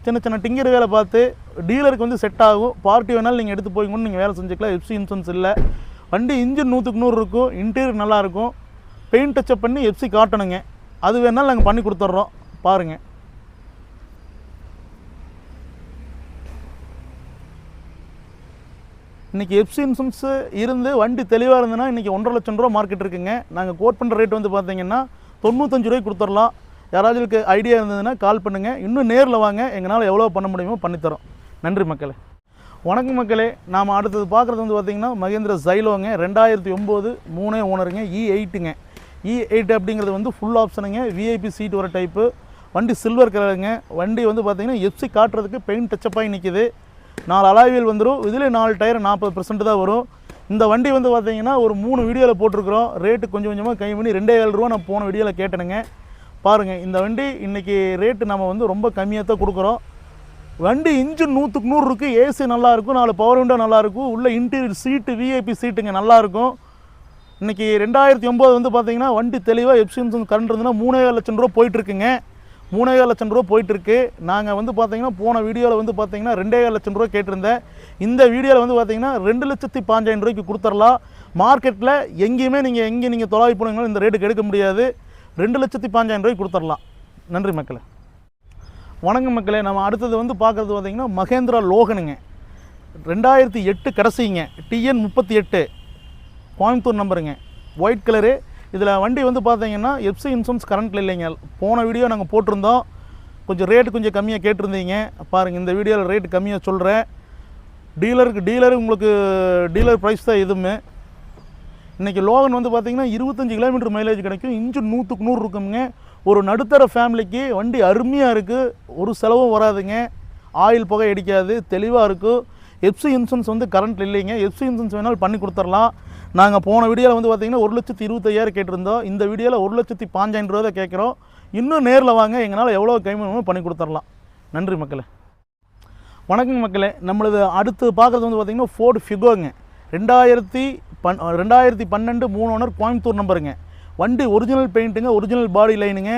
Speaker 2: சின்ன சின்ன டிங்கர் வேலை பார்த்து டீலருக்கு வந்து செட் ஆகும். பார்ட்டி வேணாலும் நீங்கள் எடுத்து போய் நீங்கள் வேலை செஞ்சுக்கலாம். எஃப்சி இன்சூரன்ஸ் இல்லை. வண்டி இன்ஜின் நூற்றுக்கு நூறு இருக்கும். இன்டீரியர் நல்லாயிருக்கும் பெயிண்ட் டச்சப் பண்ணி எஃப்சி காட்டணுங்க. அது வேணாலும் நாங்கள் பண்ணி கொடுத்துட்றோம். பாருங்கள் இன்றைக்கி எஃப்சி இன்சூரன்ஸு இருந்து வண்டி தெளிவாக இருந்ததுன்னா இன்றைக்கி ஒன்றரை லட்சம் ரூபா மார்க்கெட் இருக்குங்க. நாங்கள் கோட் பண்ணுற ரேட் வந்து பார்த்தீங்கன்னா தொண்ணூத்தஞ்சு ரூபாய்க்கு கொடுத்துடலாம். யாராவது ஐடியா இருந்ததுன்னா கால் பண்ணுங்கள் இன்னும் நேரில் வாங்க. எங்களால் எவ்வளோ பண்ண முடியுமோ பண்ணித்தரோம். நன்றி மக்களே. வணக்கம் மக்களே. நாம் அடுத்தது பார்க்குறது வந்து பார்த்திங்கன்னா மகேந்திர ஜைலோங்க ரெண்டாயிரத்தி ஒம்பது மூணே ஓனருங்க. இ எயிட்டுங்க இ எயிட் அப்படிங்கிறது வந்து ஃபுல் ஆப்ஷனுங்க விஐபி சீட் வர டைப்பு வண்டி சில்வர் கலருங்க வண்டி வந்து பார்த்திங்கன்னா எஃப்சி காட்டுறதுக்கு பெயிண்ட் டச்சப்பாகி நிற்கிது நாலு அலாவியல் வந்துடும் இதில் நாலு டயர் நாற்பது பர்சன்ட் தான் வரும். இந்த வண்டி வந்து பார்த்தீங்கன்னா ஒரு மூணு வீடியோவில் போட்டிருக்கிறோம். ரேட்டு கொஞ்சம் கொஞ்சமாக கை பண்ணி ரெண்டே ஏழு ரூபா நான் போன வீடியோவில் கேட்டேனுங்க. பாருங்கள் இந்த வண்டி இன்றைக்கி ரேட்டு நம்ம வந்து ரொம்ப கம்மியாக தான் கொடுக்குறோம். வண்டி இன்ஜின் நூற்றுக்கு நூறு இருக்குது ஏசி நல்லாயிருக்கும் நாலு பவர் விண்டோ நல்லாயிருக்கும் உள்ள இன்டீரியர் சீட்டு விஐபி சீட்டுங்க நல்லாயிருக்கும் இன்றைக்கி ரெண்டாயிரத்தி ஒம்பது வந்து பார்த்தீங்கன்னா வண்டி தெளிவாக எப்சின்ஸ் கரண்ட் இருந்ததுன்னா மூணே லட்சம் ரூபா போயிட்டுருக்குங்க மூணே லட்சம் ரூபா போயிட்டுருக்கு. நாங்கள் வந்து பார்த்தீங்கன்னா போன வீடியோவில் வந்து பார்த்தீங்கன்னா ரெண்டே லட்சம் ரூபா கேட்டிருந்தேன். இந்த வீடியோவில் வந்து பார்த்தீங்கன்னா ரெண்டு லட்சத்தி பாஞ்சாயிரம் ரூபாய்க்கு கொடுத்துடலாம் மார்க்கெட்டில் எங்கேயுமே நீங்கள் எங்கே நீங்கள் தொலாவி போனீங்களோ இந்த ரேட்டுக்கு எடுக்க முடியாது. ரெண்டு லட்சத்தி பாஞ்சாயிரம் ரூபாய்க்கு கொடுத்துடலாம் நன்றி மக்களே. வணக்கம் மக்களே. நம்ம அடுத்தது வந்து பார்க்குறது பார்த்திங்கன்னா மகேந்திரா லோகனுங்க. ரெண்டாயிரத்தி எட்டு கடைசிங்க. டிஎன் முப்பத்தி எட்டு. கோயம்புத்தூர் நம்பருங்க ஒயிட் கலரு இதில் வண்டி வந்து பார்த்தீங்கன்னா எஃப்சி இன்சூரன்ஸ் கரண்ட்டில் இல்லைங்க. போன வீடியோ நாங்கள் போட்டிருந்தோம். கொஞ்சம் ரேட்டு கொஞ்சம் கம்மியாக கேட்டிருந்தீங்க. பாருங்கள் இந்த வீடியோவில் ரேட்டு கம்மியாக சொல்கிறேன் டீலருக்கு டீலர் உங்களுக்கு டீலர் ப்ரைஸ் தான் எதுவுமே. இன்றைக்கி லோகன் வந்து பார்த்தீங்கன்னா இருபத்தஞ்சி கிலோமீட்டர் மைலேஜ் கிடைக்கும். இன்ஜின் நூற்றுக்கு நூறு இருக்குங்க. ஒரு நடுத்தர ஃபேமிலிக்கு வண்டி அருமையாக இருக்குது ஒரு செலவும் வராதுங்க. ஆயில் புகை அடிக்காது தெளிவாக இருக்கும். எஃப்சி இன்சூரன்ஸ் வந்து கரண்ட் இல்லைங்க. எஃப்சி இன்சூரன்ஸ் வேணாலும் பண்ணி கொடுத்துர்லாம் நாங்கள் போன வீடியோவில் வந்து பார்த்தீங்கன்னா ஒரு லட்சத்தி இருபத்தையாயிரம் கேட்டிருந்தோம். இந்த வீடியோவில் ஒரு லட்சத்தி பாஞ்சாயிரம் ரூபா தான் கேட்குறோம். இன்னும் நேரில் வாங்க எங்களால் எவ்வளோ கைமணமோ பண்ணி கொடுத்துடலாம். நன்றி மக்களே. வணக்கம் மக்களே. நம்மளது அடுத்து பார்க்குறது வந்து பார்த்திங்கன்னா ஃபோர்டு ஃபிகோங்க ரெண்டாயிரத்தி பன் ரெண்டாயிரத்தி பன்னெண்டு மூணு ஓனர் கோயம்புத்தூர் நம்பருங்க. வண்டி ஒரிஜினல் பெயிண்ட்டுங்க ஒரிஜினல் பாடி லைனுங்க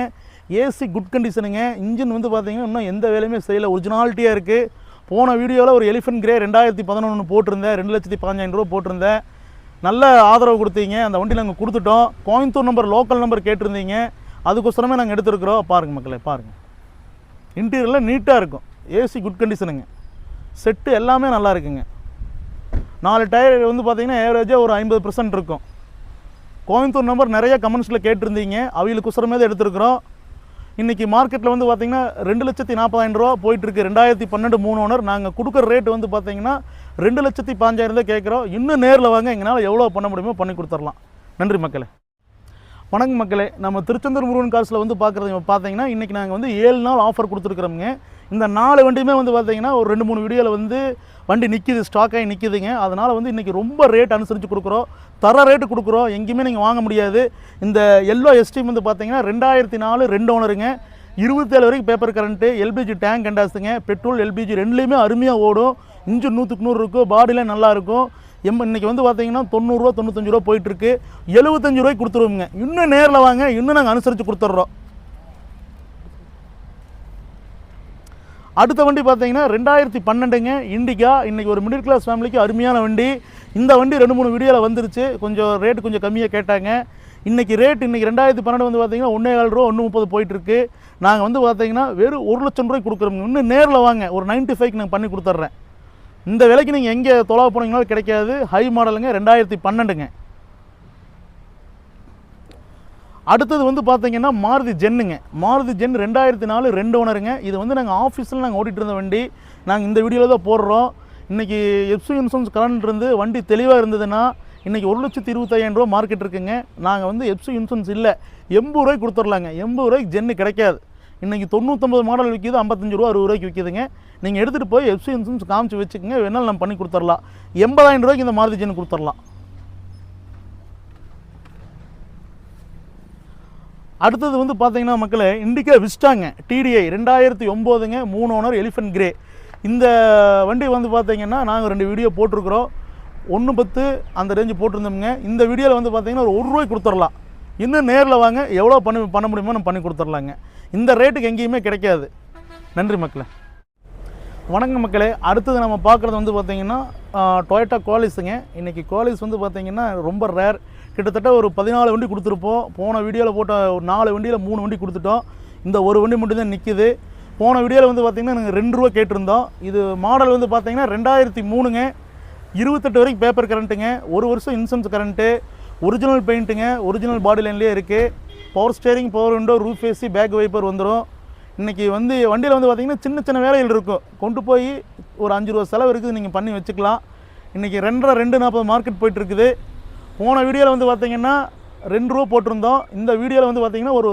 Speaker 2: ஏசி குட் கண்டிஷனுங்க இன்ஜின் வந்து பார்த்தீங்கன்னா இன்னும் எந்த வேலையுமே செய்யலை. ஒரிஜினாலிட்டியாக இருக்குது போன வீடியோவில் ஒரு எலிஃபென்ட் கிரே ரெண்டாயிரத்தி பதினொன்று போட்டிருந்தேன். ரெண்டு லட்சத்தி பதினஞ்சாயிரம் ரூபா போட்டிருந்தேன். நல்ல ஆதரவு கொடுத்தீங்க. அந்த வண்டி நாங்கள் கொடுத்துட்டோம். கோயம்புத்தூர் நம்பர் லோக்கல் நம்பர் கேட்டிருந்தீங்க. அதுக்கோசரமே நாங்கள் எடுத்துருக்குறோம். பாருங்கள் மக்களே பாருங்கள் இன்டீரியரில் நீட்டாக இருக்கும். ஏசி குட் கண்டிஷனுங்க செட்டு எல்லாமே நல்லா இருக்குங்க. நாலு டயர் வந்து பார்த்தீங்கன்னா ஏவரேஜாக ஒரு ஐம்பது பர்சன்ட் இருக்கும். கோயம்புத்தூர் நம்பர் நிறைய கமெண்ட்ஸில் கேட்டிருந்தீங்க. அவங்களுக்கு தான் எடுத்துருக்குறோம். இன்றைக்கி மார்க்கெட்டில் வந்து பார்த்திங்கன்னா ரெண்டு லட்சத்தி நாற்பதாயிரம் ரூபா போயிட்டுருக்கு ரெண்டாயிரத்தி பன்னெண்டு மூணு ஓனர் நாங்கள் கொடுக்குற ரேட் வந்து பார்த்திங்கன்னா ரெண்டு லட்சத்தி பாஞ்சாயிரம் தான் கேட்குறோம். இன்னும் நேரில் வாங்க எங்களால் எவ்வளோ பண்ண முடியுமோ பண்ணி கொடுத்துர்லாம் நன்றி மக்களே. வணக்கம் மக்களே. நம்ம திருச்செந்தூர் முருகன் காசில் வந்து பார்க்குறது பார்த்தீங்கன்னா இன்றைக்கி நாங்கள் வந்து ஏழு நாள் ஆஃபர் கொடுத்துருக்குறோங்க இந்த நாலு வண்டியுமே வந்து பார்த்தீங்கன்னா ஒரு ரெண்டு மூணு வீடியோவில் வந்து வண்டி நிற்கிது ஸ்டாக் ஆகி நிற்கிதுங்க அதனால் வந்து இன்றைக்கி ரொம்ப ரேட் அனுசரித்து கொடுக்குறோம். தர ரேட்டு கொடுக்குறோம். எங்கேயுமே நீங்கள் வாங்க முடியாது. இந்த எல்லோ எஸ்டிம் வந்து பார்த்தீங்கன்னா ரெண்டாயிரத்தி நாலு ரெண்டு ஓனருங்க. இருபத்தேழு வரைக்கும் பேப்பர் கரண்ட்டு எல்பிஜி டேங்க் கண்டாசுங்க பெட்ரோல் எல்பிஜி ரெண்டுலேயுமே அருமையாக ஓடும். இன்ஜின் நூற்றுக்கு நூறு இருக்கும் பாடியில் நல்லாயிருக்கும் எம் இன்றைக்கி வந்து பார்த்தீங்கன்னா தொண்ணூறுரூவா தொண்ணூத்தஞ்சு ரூபா போயிட்டுருக்கு. எழுபத்தஞ்சு ரூபாய்க்கு கொடுத்துருவோங்க இன்னும் நேரில் வாங்க இன்னும் நாங்கள் அனுசரித்து கொடுத்துட்றோம் அடுத்த வண்டி பார்த்தீங்கன்னா ரெண்டாயிரத்தி பன்னெண்டுங்க. இண்டிகா இன்றைக்கி ஒரு மிடில் கிளாஸ் ஃபேமிலிக்கு அருமையான வண்டி. இந்த வண்டி ரெண்டு மூணு வீடியோவில் வந்துருச்சு. கொஞ்சம் ரேட்டு கொஞ்சம் கம்மியாக கேட்டாங்க. இன்றைக்கி ரேட் இன்றைக்கி ரெண்டாயிரத்தி பன்னெண்டு வந்து பார்த்தீங்கன்னா ஒன்றே ஏழு ரூபா ஒன்று முப்பது போயிட்டுருக்கு. நாங்கள் வந்து பார்த்தீங்கன்னா வெறும் ஒரு லட்சம் ரூபாய்க்கு கொடுக்குறோங்க இன்னும் நேரில் வாங்க. ஒரு நைன்ட்டி ஃபைவ்க்கு நாங்கள் பண்ணி கொடுத்துட்றேன் இந்த விலைக்கு நீங்கள் எங்கே தொலைவு போனீங்கனாலும் கிடைக்காது. ஹை மாடலுங்க ரெண்டாயிரத்தி பன்னெண்டுங்க. அடுத்தது வந்து பார்த்தீங்கன்னா மாருதி ஜென்னுங்க மாருதி ஜென் ரெண்டாயிரத்தி நாலு ரெண்டு ஓனருங்க இது வந்து நாங்கள் ஆஃபீஸில் நாங்கள் ஓட்டிகிட்டு இருந்த வண்டி. நாங்கள் இந்த வீடியோவில் தான் போடுறோம். இன்றைக்கி எப்சி இன்சூரன்ஸ் கரண்ட் இருந்து வண்டி தெளிவாக இருந்ததுன்னா இன்றைக்கி ஒரு லட்சத்தி இருபத்தாயிரம் ரூபா மார்க்கெட் இருக்குங்க. நாங்கள் வந்து எப்சி இன்சூரன்ஸ் இல்லை. எண்பது ரூபாய்க்கு கொடுத்துர்லாங்க எண்பது ரூபாய்க்கு ஜென்னு கிடைக்காது. இன்றைக்கி தொண்ணூற்றொம்பது மாடல் விற்கிது ஐம்பத்தஞ்சு ரூபா அறுபது ரூபாய்க்கு விற்கிதுங்க நீங்கள் எடுத்துகிட்டு போய் எஃப்சி இன்சூரன்ஸ் காமிச்சு வச்சுக்கோங்க. வேணாலும் நம்ம பண்ணி கொடுத்துர்லாம் எண்பதாயிரம் ரூபாய்க்கு இந்த மாருதி ஜென் கொடுத்துர்லாம் அடுத்தது வந்து பார்த்தீங்கன்னா மக்களே இண்டிகா விஸ்டாங்க டிடிஐ ரெண்டாயிரத்தி ஒம்போதுங்க மூணு ஓனர் எலிஃபென்ட் கிரே இந்த வண்டி வந்து பார்த்தீங்கன்னா நாங்கள் ரெண்டு வீடியோ போட்டிருக்கிறோம். ஒன்று பத்து அந்த ரேஞ்சு போட்டிருந்தோம்ங்க. இந்த வீடியோவில் வந்து பார்த்தீங்கன்னா ஒரு ஒரு ரூபாய் கொடுத்துடலாம். இன்னும் நேரில் வாங்க எவ்வளோ பண்ணி பண்ண முடியுமோ நம்ம பண்ணி கொடுத்துர்லாங்க இந்த ரேட்டுக்கு எங்கேயுமே கிடைக்காது. நன்றி மக்களை. வணக்கம் மக்களே. அடுத்தது நம்ம பார்க்குறது வந்து பார்த்தீங்கன்னா டொயட்டா கோலிஸுங்க இன்றைக்கி கோலிஸ் வந்து பார்த்தீங்கன்னா ரொம்ப ரேர் கிட்டத்தட்ட ஒரு பதினாலு வண்டி கொடுத்துருப்போம். போன வீடியோவில் போட்ட ஒரு நாலு வண்டியில் மூணு வண்டி கொடுத்துட்டோம். இந்த ஒரு வண்டி மட்டும்தான் நிற்கிது போன வீடியோவில் வந்து பார்த்திங்கன்னா நாங்கள் ரெண்டு ரூபா கேட்டிருந்தோம். இது மாடல் வந்து பார்த்தீங்கன்னா ரெண்டாயிரத்தி மூணுங்க. இருபத்தெட்டு வரைக்கும் பேப்பர் கரண்ட்டுங்க ஒரு வருஷம் இன்சூரன்ஸ் கரண்ட்டு ஒரிஜினல் பெயிண்ட்டுங்க ஒரிஜினல் பாடி லைன்லேயே இருக்குது power steering power window roof AC back wiper வந்துடும் இன்றைக்கி வந்து வண்டியில் வந்து பார்த்திங்கன்னா சின்ன சின்ன வேலைகள் இருக்கும். கொண்டு போய் ஒரு அஞ்சு ரூபா செலவு இருக்குது நீங்கள் பண்ணி வச்சுக்கலாம். இன்றைக்கி ரெண்டரை ரெண்டு நாற்பது மார்க்கெட் போயிட்டுருக்குது. போன வீடியோவில் வந்து பார்த்தீங்கன்னா ரெண்டு ரூபா போட்டிருந்தோம். இந்த வீடியோவில் வந்து பார்த்தீங்கன்னா ஒரு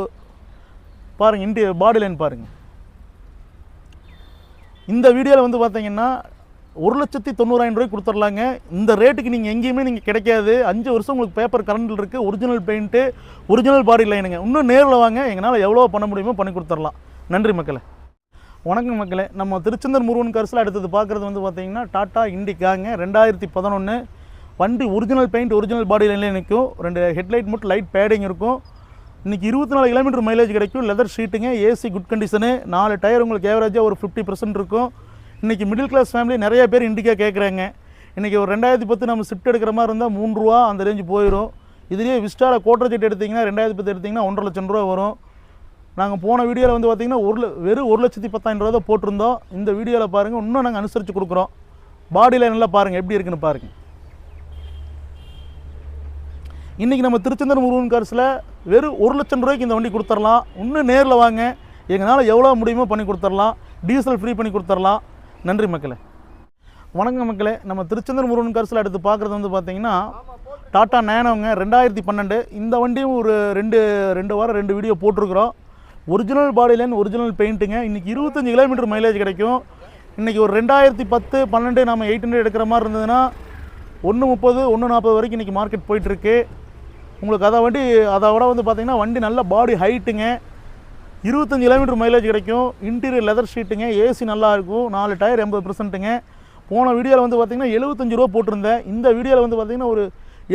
Speaker 2: பாருங்கள் இன்டி பாடி லைன் பாருங்கள் இந்த வீடியோவில் வந்து பார்த்தீங்கன்னா ஒரு லட்சத்தி தொண்ணூறாயிரம் ரூபாய் கொடுத்துர்லாங்க இந்த ரேட்டுக்கு நீங்கள் எங்கேயுமே நீங்கள் கிடைக்காது. அஞ்சு வருஷம் உங்களுக்கு பேப்பர் கரண்டில் இருக்குது ஒரிஜினல் பெயிண்ட்டு ஒரிஜினல் பாடி லைனுங்க இன்னும் நேரில் வாங்க எங்களால் எவ்வளோ பண்ண முடியுமோ பண்ணி கொடுத்துர்லாம் நன்றி மக்களே. வணக்கம் மக்களே. நம்ம திருச்செந்தூர் முருகன் கரிசில் அடுத்தது பார்க்குறது வந்து பார்த்தீங்கன்னா டாட்டா இண்டிகாங்க. ரெண்டாயிரத்தி பதினொன்று வண்டி ஒரிஜினல் பெயிண்ட் ஒரிஜினல் பாடி நிற்கும். ரெண்டு ஹெட்லைட் மட்டும் லைட் பேடிங் இருக்கும். இன்றைக்கி இருபத்தி நாலு கிலோமீட்டர் மைலேஜ் கிடைக்கும் லெதர் ஷீட்டுங்க ஏசி குட் கண்டிஷனு நாலு டயர் உங்களுக்கு ஏவரேஜாக ஒரு ஃபிஃப்டி பர்சன்ட் இருக்கும். இன்றைக்கி மிடில் கிளாஸ் ஃபேமிலி நிறைய பேர் இண்டிகா கேட்குறாங்க இன்றைக்கி ஒரு ரெண்டாயிரத்தி பத்து நம்ம ஷிஃப்ட் எடுக்கிற மாதிரி இருந்தால் மூணு ரூபா அந்த ரேஞ்சு போயிடும். இதுலேயே விஸ்டாவில் கோட்டர் ஜெட் எடுத்திங்கன்னா ரெண்டாயிரத்தி பத்து எடுத்திங்கன்னா ஒன்றரை லட்சம் ரூபா வரும். நாங்கள் போன வீடியோவில் வந்து பார்த்திங்கன்னா ஒரு வெறும் ஒரு லட்சத்தி பத்தாயிரம் ரூபா தான் போட்டிருந்தோம். இந்த வீடியோவில் பாருங்கள் இன்னும் நாங்கள் அனுசரித்து கொடுக்குறோம். பாடியில் நல்லா பாருங்கள் எப்படி இருக்குன்னு பாருங்கள் இன்றைக்கி நம்ம திருச்செந்தூர் முருகன் கார்ஸில் வெறும் ஒரு லட்சம் ரூபாய்க்கு இந்த வண்டி கொடுத்துர்லாம் இன்னும் நேரில் வாங்க. எங்களால் எவ்வளோ முடியுமோ பண்ணி கொடுத்துர்லாம் டீசல் ஃப்ரீ பண்ணி கொடுத்துர்லாம் நன்றி மக்களே. வணக்கம் மக்களே. நம்ம திருச்செந்தூர் முருகன் கார்ஸில் அடுத்து பார்க்குறது வந்து பார்த்தீங்கன்னா டாட்டா நேனவங்க ரெண்டாயிரத்தி பன்னெண்டு. இந்த வண்டியும் ஒரு ரெண்டு ரெண்டு வாரம் ரெண்டு வீடியோ போட்டிருக்கிறோம். ஒரிஜினல் பாடி ஒரிஜினல் பெயிண்ட்டுங்க இன்றைக்கி இருபத்தஞ்சி கிலோமீட்டர் மைலேஜ் கிடைக்கும். இன்றைக்கி ஒரு ரெண்டாயிரத்தி பத்து பன்னெண்டு நம்ம எயிட் ஹண்ட்ரட் எடுக்கிற மாதிரி இருந்ததுன்னா ஒன்று முப்பது ஒன்று நாற்பது வரைக்கும் இன்றைக்கி மார்க்கெட் போயிட்டுருக்கு. உங்களுக்கு அதை வண்டி அதை விட வந்து பார்த்தீங்கன்னா வண்டி நல்ல பாடி ஹைட்டுங்க இருபத்தஞ்சி கிலோமீட்டர் மைலேஜ் கிடைக்கும். இன்டீரியர் லெதர் ஷீட்டுங்க ஏசி நல்லாயிருக்கும் நாலு டயர் எண்பது பர்சன்ட்டுங்க போன வீடியோவில் வந்து பார்த்திங்கன்னா எழுபத்தஞ்சி ரூபா போட்டிருந்தேன். இந்த வீடியோவில் வந்து பார்த்திங்கன்னா ஒரு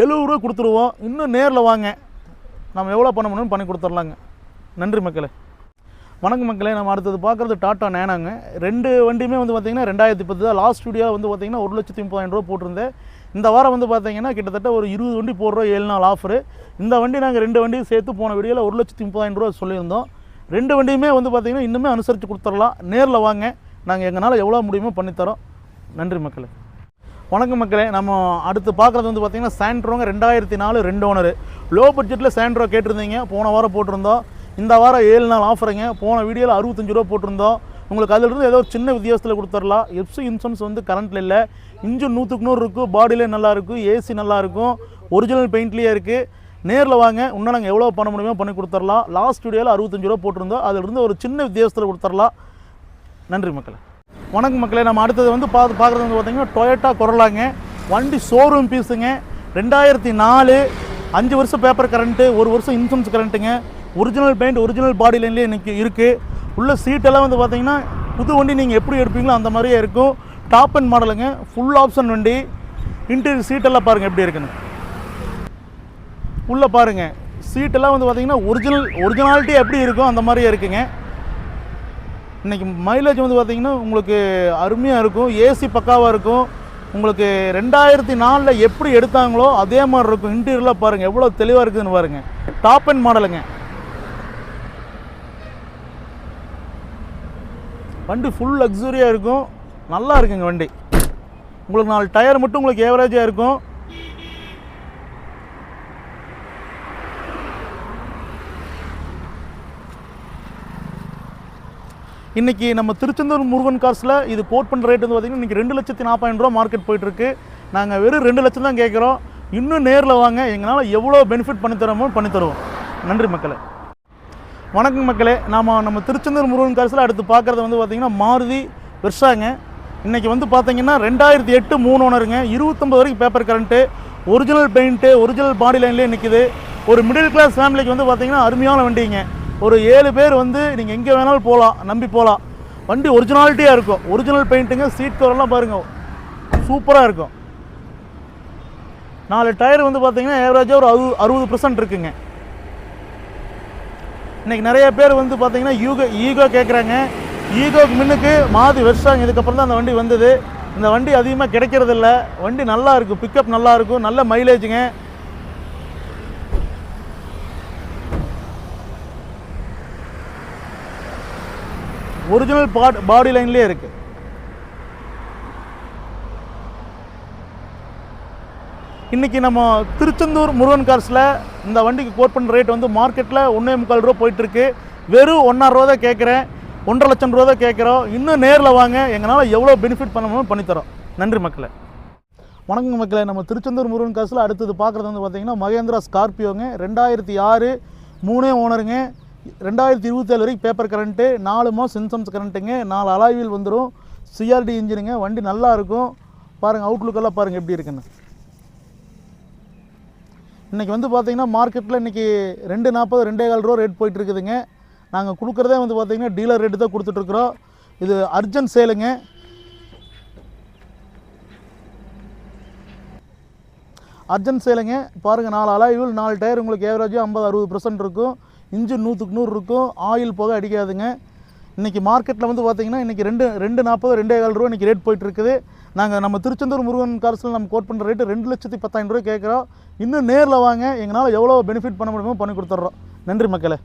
Speaker 2: எழுபது ரூபா கொடுத்துருவோம். இன்னும் நேரில் வாங்க. நம்ம எவ்வளோ பண்ண முடியும்னு பண்ணி கொடுத்துர்லாங்க. நன்றி மக்களே. வணக்கம் மக்களே நம்ம அடுத்தது பார்க்குறது டாட்டா நேனாங்க. ரெண்டு வண்டியுமே வந்து பார்த்தீங்கன்னா ரெண்டாயிரத்தி பத்து தான். லாஸ்ட் வீடியோவில் வந்து பார்த்தீங்கன்னா ஒரு லட்சத்தி முப்பதாயிரம் ரூபா போட்டிருந்தேன். இந்த வாரம் வந்து பார்த்திங்கன்னா கிட்டத்தட்ட ஒரு இருபது வண்டி போடுறோம் ஏழு நாள் ஆஃபரு இந்த வண்டி நாங்கள் ரெண்டு வண்டியும் சேர்த்து போன வீடியோவில் ஒரு லட்சத்தி முப்பதாயிரம் ரூபா சொல்லியிருந்தோம். ரெண்டு வண்டியுமே வந்து பார்த்திங்கன்னா இன்னுமே அனுசரித்து கொடுத்துடலாம். நேரில் வாங்க. நாங்கள் எங்களால் எவ்வளோ முடியுமோ பண்ணித்தரோம். நன்றி மக்களே. வணக்கம் மக்களே நம்ம அடுத்து பார்க்குறது வந்து பார்த்திங்கன்னா சாண்ட்ரோங்க ரெண்டாயிரத்தி நாலு ரெண்டு ஓனரு லோ பட்ஜெட்டில் சாண்ட்ரோ கேட்டிருந்தீங்க. போன வாரம் போட்டிருந்தோம். இந்த வாரம் ஏழு நாள் ஆஃபருங்க. போன வீடியோவில் அறுபத்தஞ்சு ரூபா போட்டிருந்தோம். உங்களுக்கு அதிலிருந்து ஏதோ ஒரு சின்ன வித்தியாசத்தில் கொடுத்துடலாம். எப்சி இன்சூரன்ஸ் வந்து கரண்ட்டில் இல்லை. இன்ஜின் நூற்றுக்கு நூறு இருக்கும் பாடியிலே நல்லாயிருக்கும் ஏசி நல்லாயிருக்கும் ஒரிஜினல் பெயிண்ட்லேயே இருக்குது நேரில் வாங்க. இன்னும் நாங்கள் எவ்வளோ பண்ண முடியுமோ பண்ணி கொடுத்துடலாம். லாஸ்ட் வீடியோவில் அறுபத்தஞ்சு ரூபா போட்டிருந்தோம். அதிலிருந்து ஒரு சின்ன வித்தியாசத்தில் கொடுத்துடலாம். நன்றி மக்களே. வணக்கம் மக்களே. நம்ம அடுத்தது வந்து பார்த்து பார்க்குறது வந்து பார்த்தீங்கன்னா டொயோட்டா கொரலாங்க வண்டி ஷோரூம் பீஸுங்க ரெண்டாயிரத்தி நாலு. அஞ்சு வருஷம் பேப்பர் கரண்ட்டு ஒரு வருஷம் இன்சூரன்ஸ் கரண்ட்டுங்க ஒரிஜினல் பெயிண்ட் ஒரிஜினல் பாடி லைன்லேயே இன்றைக்கி இருக்குது உள்ள சீட்டெல்லாம் வந்து பார்த்தீங்கன்னா புது வண்டி நீங்கள் எப்படி எடுப்பீங்களோ அந்த மாதிரியே இருக்கும். டாப் அண்ட் மாடலுங்க ஃபுல் ஆப்ஷன் வண்டி. இன்டீரியர் சீட்டெல்லாம் பாருங்கள் எப்படி இருக்குன்னு. உள்ளே பாருங்கள் சீட்டெல்லாம் வந்து பார்த்தீங்கன்னா ஒரிஜினல் ஒரிஜினாலிட்டி எப்படி இருக்கும் அந்த மாதிரியே இருக்குங்க. இன்றைக்கி மைலேஜ் வந்து பார்த்திங்கன்னா உங்களுக்கு அருமையாக இருக்கும். ஏசி பக்காவாக இருக்கும். உங்களுக்கு ரெண்டாயிரத்தி நாலில் எப்படி எடுத்தாங்களோ அதே மாதிரி இருக்கும். இன்டீரியரில் பாருங்கள் எவ்வளோ தெளிவாக இருக்குதுன்னு பாருங்கள் டாப் அண்ட் மாடலுங்க வண்டி ஃபுல் லக்ஸுரியாக இருக்கும். நல்லா இருக்குங்க வண்டி. உங்களுக்கு நாலு டயர் மட்டும் உங்களுக்கு ஏவரேஜாக இருக்கும். இன்றைக்கி நம்ம திருச்செந்தூர் முருகன் காசில் இது போட் பண்ணுற ரேட் வந்து பார்த்திங்கன்னா இன்றைக்கி ரெண்டு லட்சத்தி நாற்பதாயிரம் ரூபா மார்க்கெட் போயிட்டுருக்கு. நாங்கள் வெறும் ரெண்டு லட்சம் தான் கேட்குறோம் இன்னும் நேரில் வாங்க. எங்களால் எவ்வளோ பெனிஃபிட் பண்ணி தரோமோ பண்ணி தருவோம். நன்றி மக்களை. வணக்கம் மக்களே நாம் நம்ம திருச்செந்தூர் முருகன் காசில் அடுத்து பார்க்குறது வந்து பார்த்திங்கன்னா மாருதி வெர்ஷாங்க இன்றைக்கி வந்து பார்த்தீங்கன்னா ரெண்டாயிரத்தி எட்டு மூணு ஓனருங்க இருபத்தொம்பது வரைக்கும் paper current original paint original body லைன்லேயே நிற்கிது ஒரு மிடில் கிளாஸ் ஃபேமிலிக்கு வந்து பார்த்திங்கன்னா அருமையான வண்டிங்க. ஒரு ஏழு பேர் வந்து நீங்கள் எங்கே வேணாலும் போகலாம் நம்பி போகலாம் வண்டி ஒரிஜினாலிட்டியாக இருக்கும். ஒரிஜினல் பெயிண்ட்டுங்க சீட் கவரெல்லாம் பாருங்கள் சூப்பராக இருக்கும். நாலு டயர் வந்து பார்த்திங்கன்னா ஏவரேஜாக ஒரு அறுபது பர்சன்ட் இருக்குங்க. இன்றைக்கி நிறைய பேர் வந்து பார்த்தீங்கன்னா யூகோ ஈகோ கேட்குறாங்க. ஈகோக்கு முன்னுக்கு மாதி வருஷம் இதுக்கப்புறம் தான் அந்த வண்டி வந்தது. இந்த வண்டி அதிகமாக கிடைக்கிறதில்ல. வண்டி நல்லா இருக்கும் பிக்கப் நல்லா இருக்கும் நல்ல மைலேஜுங்க ஒரிஜினல் பாட் பாடி லைன்லேயே இருக்குது இன்றைக்கி நம்ம திருச்செந்தூர் முருகன் கார்ஸில் இந்த வண்டிக்கு கோட் பண்ணுற ரேட் வந்து மார்க்கெட்டில் ஒன்றே முக்கால் ரூபா போயிட்டுருக்கு. வெறும் ஒன்றரை ரூபா தான் கேட்குறேன் ஒன்றரை லட்சம் ரூபா தான் கேட்குறோம் இன்னும் நேரில் வாங்க. எங்களால் எவ்வளோ பெனிஃபிட் பண்ண முடியுமோ பண்ணித்தரோம் நன்றி மக்களை. வணக்கம் மக்களே. நம்ம திருச்செந்தூர் முருகன் காசில் அடுத்தது பார்க்குறது வந்து பார்த்திங்கன்னா மகேந்திரா ஸ்கார்பியோங்க ரெண்டாயிரத்தி ஆறு மூணே ஓனருங்க ரெண்டாயிரத்தி இருபத்தேழு வரைக்கும் பேப்பர் கரண்ட்டு நாலு மாதம் சென்சம்ஸ் கரண்ட்டுங்க நாலு அலாய்வில் வந்துடும் சிஆர்டி இன்ஜினுங்க வண்டி நல்லா இருக்கும். பாருங்கள் அவுட்லுக்கெல்லாம் பாருங்கள் எப்படி இருக்குன்னு. இன்றைக்கி வந்து பார்த்திங்கன்னா மார்க்கெட்டில் இன்றைக்கி ரெண்டு நாற்பது ரெண்டே கால் ரூபா ரேட் போயிட்டு இருக்குதுங்க நாங்கள் கொடுக்குறதே வந்து பார்த்திங்கன்னா டீலர் ரேட்டு தான் கொடுத்துட்ருக்குறோம் இது அர்ஜென்ட் சேலுங்க அர்ஜென்ட் சேலுங்க பாருங்கள் நாலு அலாய்வில் நாலு டயர் உங்களுக்கு ஏவரேஜாக ஐம்பது அறுபது பர்சன்ட் இருக்கும். இன்ஜின் நூற்றுக்கு நூறு இருக்கும். ஆயில் போக அடிக்காதுங்க. இன்றைக்கி மார்க்கெட்டில் வந்து பார்த்தீங்கன்னா இன்றைக்கி ரெண்டு ரெண்டு நாற்பது ரெண்டே கால் ரூபா இன்றைக்கி ரேட் போயிட்டுருக்குது. நாங்கள் நம்ம திருச்செந்தூர் முருகன் கார்ஸில் நம்ம கோட் பண்ணுற ரேட்டு ரெண்டு லட்சத்தி பத்தாயிரம் ரூபாய் கேட்குறோம் இன்னும் நேரில் வாங்க. எங்களால் எவ்வளோ பெனிஃபிட் பண்ண முடியுமோ பண்ணி கொடுத்துட்றோம். நன்றி மக்களே.